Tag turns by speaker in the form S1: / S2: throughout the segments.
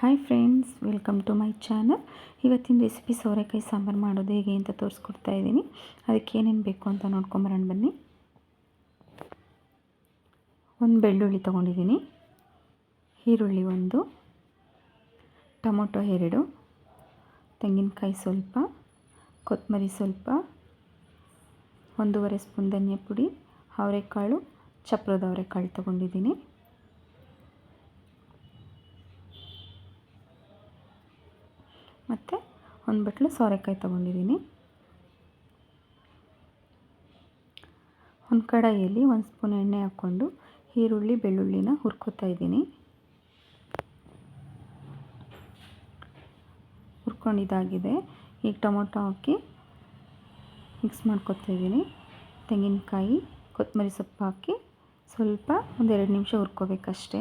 S1: Hi friends welcome to my channel ಇವತ್ತಿನ recipe ಸೋರೆಕಾಯಿ ಸಾಂಬಾರು ಮಾಡೋದು ಹೇಗೆ ಅಂತ ತೋರಿಸ್ಕೊಡ್ತಾ ಇದ್ದೀನಿ. ಅದಕ್ಕೆ ಏನೇನು ಬೇಕು ಅಂತ ನೋಡ್ಕೊಂಬರೋಣ ಬನ್ನಿ. ಒಂದು ಬೆಳ್ಳುಳ್ಳಿ ತೊಗೊಂಡಿದ್ದೀನಿ. ಈರುಳ್ಳಿ ಒಂದು, ಟೊಮೊಟೊ ಎರಡು, ತೆಂಗಿನಕಾಯಿ ಸ್ವಲ್ಪ ಕೊತ್ತಂಬರಿ ಸ್ವಲ್ಪ, ಒಂದೂವರೆ ಸ್ಪೂನ್ ಧನಿಯಾ ಪುಡಿ, ಅವರೆಕಾಳು, ಚಪ್ರದ ಅವರೆಕಾಳು ತೊಗೊಂಡಿದ್ದೀನಿ. ಮತ್ತು ಒಂದು ಬಟ್ಲು ಸೋರೆಕಾಯಿ ತೊಗೊಂಡಿದ್ದೀನಿ. ಒಂದು ಕಡಾಯಿಯಲ್ಲಿ ಒಂದು ಸ್ಪೂನ್ ಎಣ್ಣೆ ಹಾಕ್ಕೊಂಡು ಈರುಳ್ಳಿ, ಬೆಳ್ಳುಳ್ಳಿನ ಹುರ್ಕೋತಾ ಇದ್ದೀನಿ. ಹುರ್ಕೊಂಡಿದ್ದಾಗಿದೆ ಈಗ ಟೊಮೊಟೊ ಹಾಕಿ ಮಿಕ್ಸ್ ಮಾಡ್ಕೊತಾ ಇದ್ದೀನಿ. ತೆಂಗಿನಕಾಯಿ, ಕೊತ್ತಂಬರಿ ಸೊಪ್ಪು ಹಾಕಿ ಸ್ವಲ್ಪ ಒಂದೆರಡು ನಿಮಿಷ ಹುರ್ಕೋಬೇಕಷ್ಟೇ.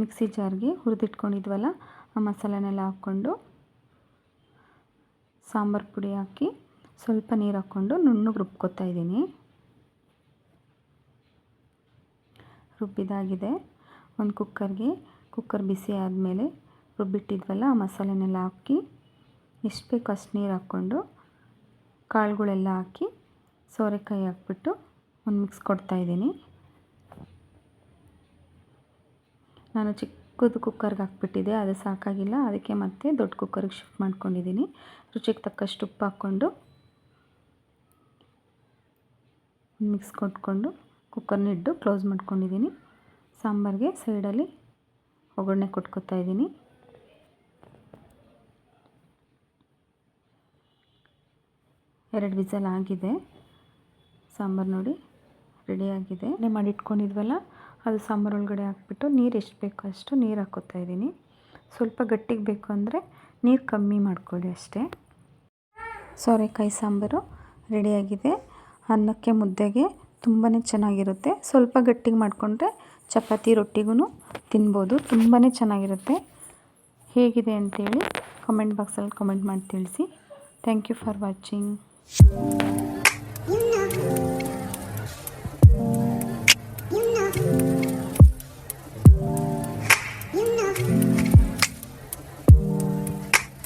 S1: ಮಿಕ್ಸಿ ಜಾರ್ಗೆ ಹುರಿದಿಟ್ಕೊಂಡಿದ್ವಲ್ಲ, ಆ ಮಸಾಲೆನೆಲ್ಲ ಹಾಕ್ಕೊಂಡು ಸಾಂಬಾರು ಪುಡಿ ಹಾಕಿ ಸ್ವಲ್ಪ ನೀರು ಹಾಕ್ಕೊಂಡು ನುಣ್ಣಗೆ ರುಬ್ಕೊತಾ ಇದ್ದೀನಿ. ರುಬ್ಬಿದಾಗಿದೆ. ಒಂದು ಕುಕ್ಕರ್ಗೆ, ಕುಕ್ಕರ್ ಬಿಸಿ ಆದಮೇಲೆ ರುಬ್ಬಿಟ್ಟಿದ್ವಲ್ಲ, ಆ ಮಸಾಲೆನೆಲ್ಲ ಹಾಕಿ ಎಷ್ಟು ಬೇಕು ಅಷ್ಟು ನೀರು ಹಾಕ್ಕೊಂಡು ಕಾಳುಗಳೆಲ್ಲ ಹಾಕಿ ಸೋರೆಕಾಯಿ ಹಾಕ್ಬಿಟ್ಟು ಒಂದು ಮಿಕ್ಸ್ ಕೊಡ್ತಾಯಿದ್ದೀನಿ ನಾನು ಚಿಕ್ಕದು ಕುಕ್ಕರ್ಗೆ ಹಾಕ್ಬಿಟ್ಟಿದ್ದೆ, ಅದು ಸಾಕಾಗಿಲ್ಲ. ಅದಕ್ಕೆ ಮತ್ತೆ ದೊಡ್ಡ ಕುಕ್ಕರ್ಗೆ ಶಿಫ್ಟ್ ಮಾಡ್ಕೊಂಡಿದ್ದೀನಿ. ರುಚಿಗೆ ತಕ್ಕಷ್ಟು ಉಪ್ಪು ಹಾಕ್ಕೊಂಡು ಮಿಕ್ಸ್ ಕೊಟ್ಕೊಂಡು ಕುಕ್ಕರ್ನ ಇಟ್ಟು ಕ್ಲೋಸ್ ಮಾಡ್ಕೊಂಡಿದ್ದೀನಿ. ಸಾಂಬಾರಿಗೆ ಸೈಡಲ್ಲಿ ಒಗ್ಗರಣೆ ಕೊಟ್ಕೊತಾ ಇದ್ದೀನಿ. ಎರಡು ವಿಸಲ್ ಆಗಿದೆ. ಸಾಂಬಾರು ನೋಡಿ ರೆಡಿಯಾಗಿದೆ ಮಾಡಿಟ್ಕೊಂಡಿದ್ವಲ್ಲ ಅದು ಸಾಂಬಾರು ಒಳಗಡೆ ಹಾಕ್ಬಿಟ್ಟು ನೀರು ಎಷ್ಟು ಬೇಕೋ ಅಷ್ಟು ನೀರು ಹಾಕ್ಕೋತಾ ಇದ್ದೀನಿ. ಸ್ವಲ್ಪ ಗಟ್ಟಿಗೆ ಬೇಕು ಅಂದರೆ ನೀರು ಕಮ್ಮಿ ಮಾಡ್ಕೊಳ್ಳಿ ಅಷ್ಟೇ. ಸೋರೆಕಾಯಿ ಸಾಂಬಾರು ರೆಡಿಯಾಗಿದೆ. ಅನ್ನಕ್ಕೆ ಮುದ್ದೆಗೆ ತುಂಬಾ ಚೆನ್ನಾಗಿರುತ್ತೆ. ಸ್ವಲ್ಪ ಗಟ್ಟಿಗೆ ಮಾಡಿಕೊಂಡ್ರೆ ಚಪಾತಿ ರೊಟ್ಟಿಗೂ ತಿನ್ಬೋದು. ತುಂಬಾ ಚೆನ್ನಾಗಿರುತ್ತೆ. ಹೇಗಿದೆ ಅಂತೇಳಿ ಕಮೆಂಟ್ ಬಾಕ್ಸಲ್ಲಿ ಕಮೆಂಟ್ ಮಾಡಿ ತಿಳಿಸಿ. Thank you for watching